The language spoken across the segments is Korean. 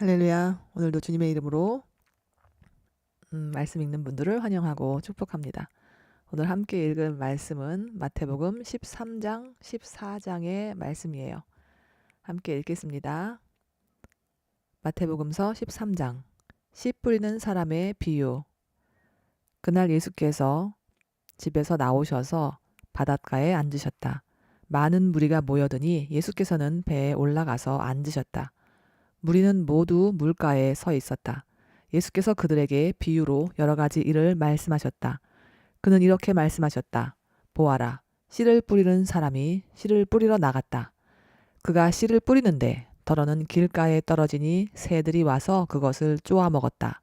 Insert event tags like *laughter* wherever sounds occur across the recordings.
할렐루야. 오늘도 주님의 이름으로 음, 말씀 읽는 분들을 환영하고 축복합니다. 오늘 함께 읽은 말씀은 마태복음 13장, 14장의 말씀이에요. 함께 읽겠습니다. 마태복음서 13장 씨 뿌리는 사람의 비유 그날 예수께서 집에서 나오셔서 바닷가에 앉으셨다. 많은 무리가 모여드니 예수께서는 배에 올라가서 앉으셨다. 무리는 모두 물가에 서 있었다. 예수께서 그들에게 비유로 여러 가지 일을 말씀하셨다. 그는 이렇게 말씀하셨다. 보아라. 씨를 뿌리는 사람이 씨를 뿌리러 나갔다. 그가 씨를 뿌리는데 덜어는 길가에 떨어지니 새들이 와서 그것을 쪼아 먹었다.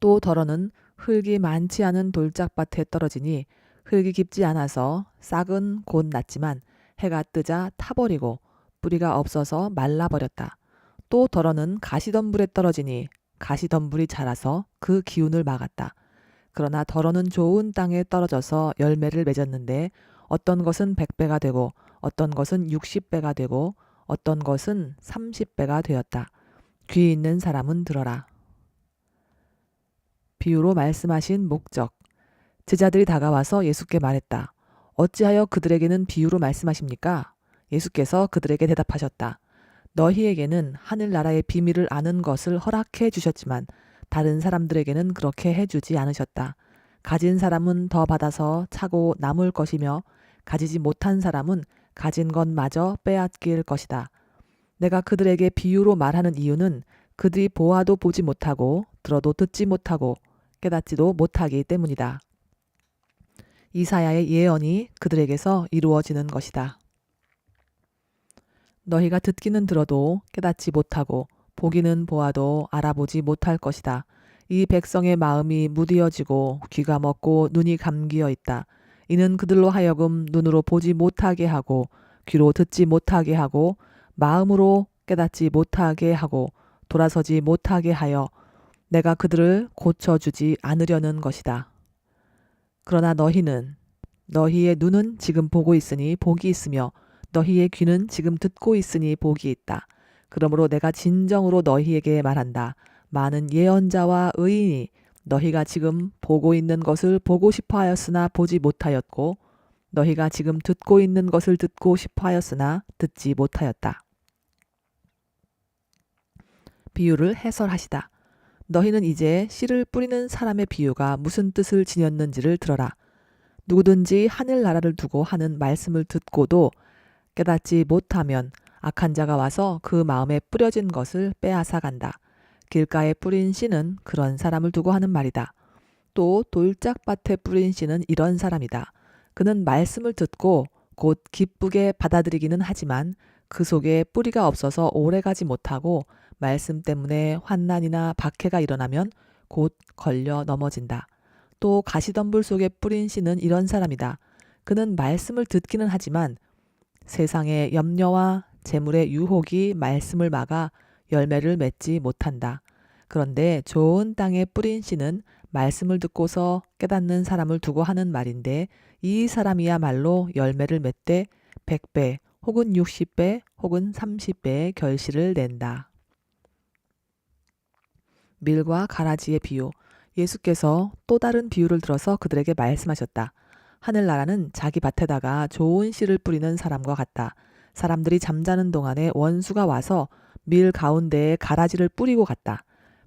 또 덜어는 흙이 많지 않은 돌짝밭에 떨어지니 흙이 깊지 않아서 싹은 곧 났지만 해가 뜨자 타버리고 뿌리가 없어서 말라버렸다. 또 덜어는 가시덤불에 떨어지니 가시덤불이 자라서 그 기운을 막았다. 그러나 덜어는 좋은 땅에 떨어져서 열매를 맺었는데 어떤 것은 백배가 되고 어떤 것은 육십배가 되고 어떤 것은 삼십배가 되었다. 귀 있는 사람은 들어라. 비유로 말씀하신 목적. 제자들이 다가와서 예수께 말했다. 어찌하여 그들에게는 비유로 말씀하십니까? 예수께서 그들에게 대답하셨다. 너희에게는 하늘나라의 비밀을 아는 것을 허락해 주셨지만 다른 사람들에게는 그렇게 해주지 않으셨다. 가진 사람은 더 받아서 차고 남을 것이며 가지지 못한 사람은 가진 것마저 빼앗길 것이다. 내가 그들에게 비유로 말하는 이유는 그들이 보아도 보지 못하고 들어도 듣지 못하고 깨닫지도 못하기 때문이다. 이사야의 예언이 그들에게서 이루어지는 것이다. 너희가 듣기는 들어도 깨닫지 못하고 보기는 보아도 알아보지 못할 것이다. 이 백성의 마음이 무디어지고 귀가 먹고 눈이 감기어 있다. 이는 그들로 하여금 눈으로 보지 못하게 하고 귀로 듣지 못하게 하고 마음으로 깨닫지 못하게 하고 돌아서지 못하게 하여 내가 그들을 고쳐주지 않으려는 것이다. 그러나 너희는 너희의 눈은 지금 보고 있으니 복이 있으며 너희의 귀는 지금 듣고 있으니 복이 있다. 그러므로 내가 진정으로 너희에게 말한다. 많은 예언자와 의인이 너희가 지금 보고 있는 것을 보고 싶어 하였으나 보지 못하였고 너희가 지금 듣고 있는 것을 듣고 싶어 하였으나 듣지 못하였다. 비유를 해설하시다. 너희는 이제 씨를 뿌리는 사람의 비유가 무슨 뜻을 지녔는지를 들어라. 누구든지 하늘나라를 두고 하는 말씀을 듣고도 깨닫지 못하면 악한 자가 와서 그 마음에 뿌려진 것을 빼앗아 간다. 길가에 뿌린 씨는 그런 사람을 두고 하는 말이다. 또 돌짝밭에 뿌린 씨는 이런 사람이다. 그는 말씀을 듣고 곧 기쁘게 받아들이기는 하지만 그 속에 뿌리가 없어서 오래가지 못하고 말씀 때문에 환난이나 박해가 일어나면 곧 걸려 넘어진다. 또 가시덤불 속에 뿌린 씨는 이런 사람이다. 그는 말씀을 듣기는 하지만 세상의 염려와 재물의 유혹이 말씀을 막아 열매를 맺지 못한다. 그런데 좋은 땅에 뿌린 씨는 말씀을 듣고서 깨닫는 사람을 두고 하는 말인데 이 사람이야말로 열매를 맺되 100배 혹은 60배 혹은 30배의 결실을 낸다. 밀과 가라지의 비유. 예수께서 또 다른 비유를 들어서 그들에게 말씀하셨다. 하늘나라는 자기 밭에다가 좋은 씨를 뿌리는 사람과 같다. 사람들이 잠자는 동안에 원수가 와서 밀 가운데에 가라지를 뿌리고 갔다.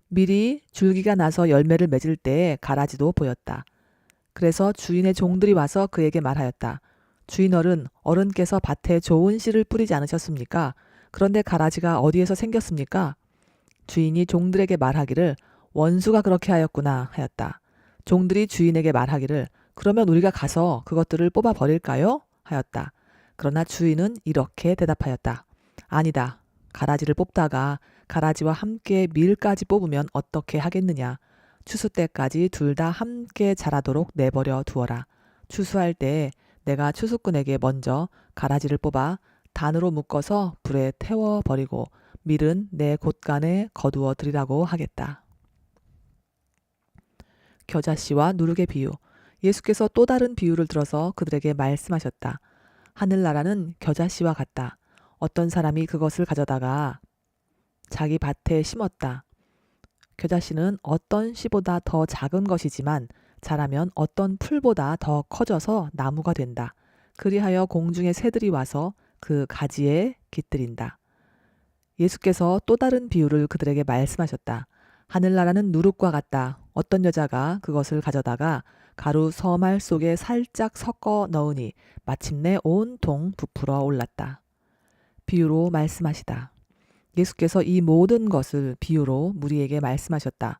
밀이 줄기가 나서 열매를 맺을 때에 가라지도 보였다. 그래서 주인의 종들이 와서 그에게 말하였다. 주인어른, 어른께서 밭에 좋은 씨를 뿌리지 않으셨습니까? 그런데 가라지가 어디에서 생겼습니까? 주인이 종들에게 말하기를 원수가 그렇게 하였구나 하였다. 종들이 주인에게 말하기를 그러면 우리가 가서 그것들을 뽑아 버릴까요? 하였다. 그러나 주인은 이렇게 대답하였다. 아니다. 가라지를 뽑다가 가라지와 함께 밀까지 뽑으면 어떻게 하겠느냐. 추수 때까지 둘 다 함께 자라도록 내버려 두어라. 추수할 때 내가 추수꾼에게 먼저 가라지를 뽑아 단으로 묶어서 불에 태워 버리고 밀은 내 곳간에 거두어 드리라고 하겠다. 겨자씨와 누룩의 비유. 예수께서 또 다른 비유를 들어서 그들에게 말씀하셨다. 하늘나라는 겨자씨와 같다. 어떤 사람이 그것을 가져다가 자기 밭에 심었다. 겨자씨는 어떤 씨보다 더 작은 것이지만 자라면 어떤 풀보다 더 커져서 나무가 된다. 그리하여 공중의 새들이 와서 그 가지에 깃들인다. 예수께서 또 다른 비유를 그들에게 말씀하셨다. 하늘나라는 누룩과 같다. 어떤 여자가 그것을 가져다가 가루 서말 속에 살짝 섞어 넣으니 마침내 온통 부풀어 올랐다. 비유로 말씀하시다. 예수께서 이 모든 것을 비유로 무리에게 말씀하셨다.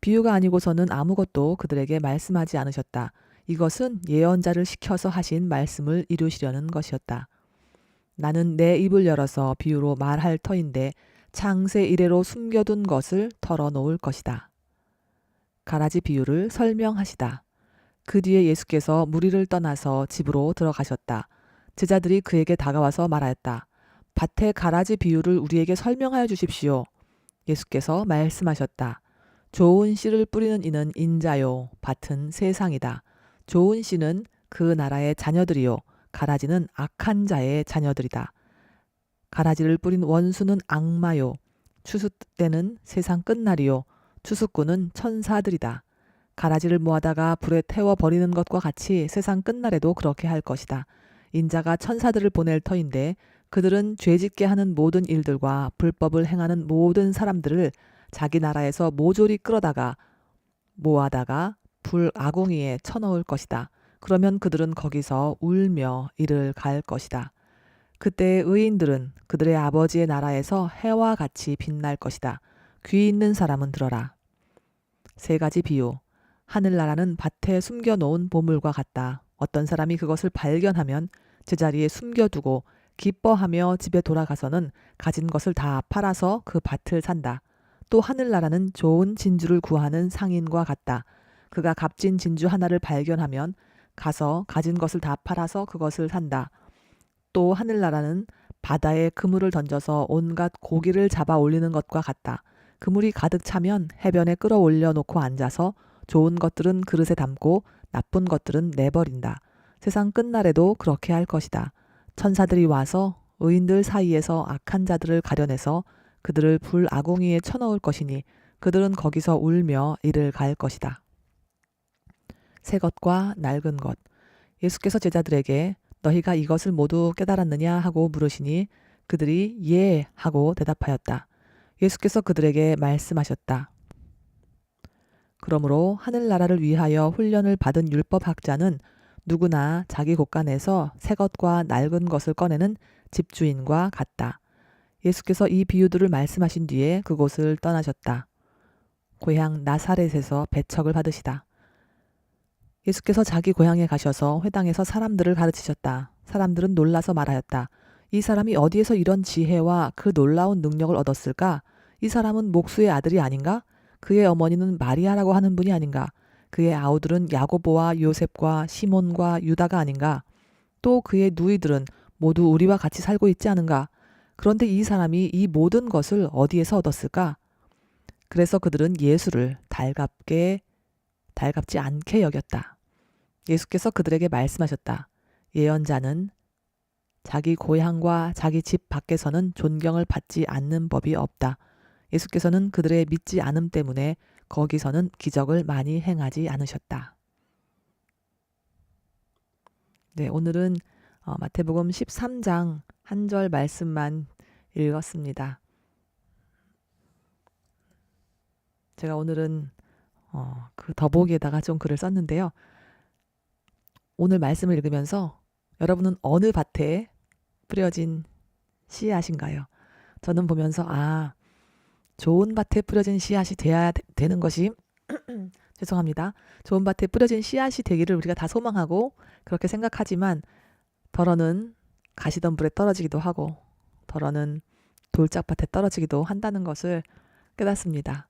비유가 아니고서는 아무것도 그들에게 말씀하지 않으셨다. 이것은 예언자를 시켜서 하신 말씀을 이루시려는 것이었다. 나는 내 입을 열어서 비유로 말할 터인데 창세 이래로 숨겨둔 것을 털어놓을 것이다. 가라지 비유를 설명하시다. 그 뒤에 예수께서 무리를 떠나서 집으로 들어가셨다. 제자들이 그에게 다가와서 말하였다. 밭의 가라지 비유를 우리에게 설명하여 주십시오. 예수께서 말씀하셨다. 좋은 씨를 뿌리는 이는 인자요, 밭은 세상이다. 좋은 씨는 그 나라의 자녀들이요, 가라지는 악한 자의 자녀들이다. 가라지를 뿌린 원수는 악마요, 추수 때는 세상 끝날이요, 추수꾼은 천사들이다. 가라지를 모아다가 불에 태워 버리는 것과 같이 세상 끝날에도 그렇게 할 것이다. 인자가 천사들을 보낼 터인데 그들은 죄짓게 하는 모든 일들과 불법을 행하는 모든 사람들을 자기 나라에서 모조리 끌어다가 모아다가 불 아궁이에 쳐넣을 것이다. 그러면 그들은 거기서 울며 이를 갈 것이다. 그때 의인들은 그들의 아버지의 나라에서 해와 같이 빛날 것이다. 귀 있는 사람은 들어라. 세 가지 비유. 하늘나라는 밭에 숨겨놓은 보물과 같다. 어떤 사람이 그것을 발견하면 제자리에 숨겨두고 기뻐하며 집에 돌아가서는 가진 것을 다 팔아서 그 밭을 산다. 또 하늘나라는 좋은 진주를 구하는 상인과 같다. 그가 값진 진주 하나를 발견하면 가서 가진 것을 다 팔아서 그것을 산다. 또 하늘나라는 바다에 그물을 던져서 온갖 고기를 잡아 올리는 것과 같다. 그물이 가득 차면 해변에 끌어올려 놓고 앉아서 좋은 것들은 그릇에 담고 나쁜 것들은 내버린다. 세상 끝날에도 그렇게 할 것이다. 천사들이 와서 의인들 사이에서 악한 자들을 가려내서 그들을 불 아궁이에 쳐넣을 것이니 그들은 거기서 울며 이를 갈 것이다. 새 것과 낡은 것. 예수께서 제자들에게 너희가 이것을 모두 깨달았느냐 하고 물으시니 그들이 예 하고 대답하였다. 예수께서 그들에게 말씀하셨다. 그러므로 하늘나라를 위하여 훈련을 받은 율법학자는 누구나 자기 곳간에서 새 것과 낡은 것을 꺼내는 집주인과 같다. 예수께서 이 비유들을 말씀하신 뒤에 그곳을 떠나셨다. 고향 나사렛에서 배척을 받으시다. 예수께서 자기 고향에 가셔서 회당에서 사람들을 가르치셨다. 사람들은 놀라서 말하였다. 이 사람이 어디에서 이런 지혜와 그 놀라운 능력을 얻었을까? 이 사람은 목수의 아들이 아닌가? 그의 어머니는 마리아라고 하는 분이 아닌가? 그의 아우들은 야고보와 요셉과 시몬과 유다가 아닌가? 또 그의 누이들은 모두 우리와 같이 살고 있지 않은가? 그런데 이 사람이 이 모든 것을 어디에서 얻었을까? 그래서 그들은 예수를 달갑게, 달갑지 않게 여겼다. 예수께서 그들에게 말씀하셨다. 예언자는 자기 고향과 자기 집 밖에서는 존경을 받지 않는 법이 없다. 예수께서는 그들의 믿지 않음 때문에 거기서는 기적을 많이 행하지 않으셨다. 네, 오늘은 어, 마태복음 13장 한 절 말씀만 읽었습니다. 제가 오늘은 어, 그 더보기에다가 좀 글을 썼는데요. 오늘 말씀을 읽으면서 여러분은 어느 밭에 뿌려진 씨앗인가요? 저는 보면서 아 좋은 밭에 뿌려진 씨앗이 돼야 되- 되는 것이 *clears throat* 죄송합니다. 좋은 밭에 뿌려진 씨앗이 되기를 우리가 다 소망하고 그렇게 생각하지만 덜어는 가시덤불에 떨어지기도 하고 덜어는 돌짝밭에 떨어지기도 한다는 것을 깨닫습니다.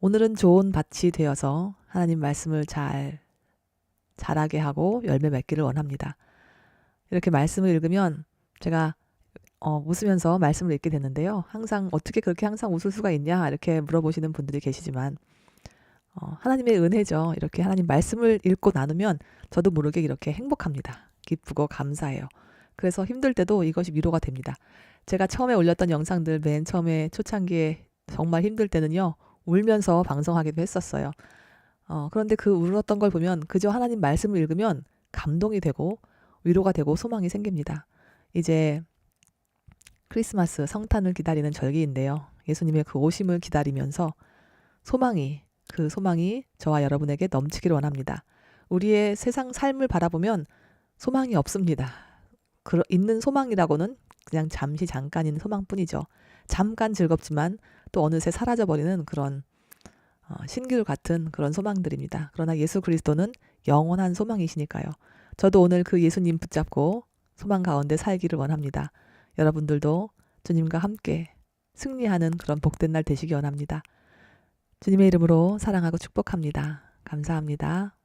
오늘은 좋은 밭이 되어서 하나님 말씀을 잘 자라게 하고 열매 맺기를 원합니다. 이렇게 말씀을 읽으면 제가 어, 웃으면서 말씀을 읽게 됐는데요. 항상 어떻게 그렇게 항상 웃을 수가 있냐 이렇게 물어보시는 분들이 계시지만 어, 하나님의 은혜죠. 이렇게 하나님 말씀을 읽고 나누면 저도 모르게 이렇게 행복합니다. 기쁘고 감사해요. 그래서 힘들 때도 이것이 위로가 됩니다. 제가 처음에 올렸던 영상들 맨 처음에 초창기에 정말 힘들 때는요. 울면서 방송하기도 했었어요. 어, 그런데 그 울었던 걸 보면 그저 하나님 말씀을 읽으면 감동이 되고 위로가 되고 소망이 생깁니다. 이제 크리스마스 성탄을 기다리는 절기인데요. 예수님의 그 오심을 기다리면서 소망이 그 소망이 저와 여러분에게 넘치기를 원합니다. 우리의 세상 삶을 바라보면 소망이 없습니다. 그, 있는 소망이라고는 그냥 잠시 잠깐인 소망뿐이죠. 잠깐 즐겁지만 또 어느새 사라져버리는 그런 어, 신길 같은 그런 소망들입니다. 그러나 예수 그리스도는 영원한 소망이시니까요. 저도 오늘 그 예수님 붙잡고 소망 가운데 살기를 원합니다. 여러분들도 주님과 함께 승리하는 그런 복된 날 되시기 원합니다. 주님의 이름으로 사랑하고 축복합니다. 감사합니다.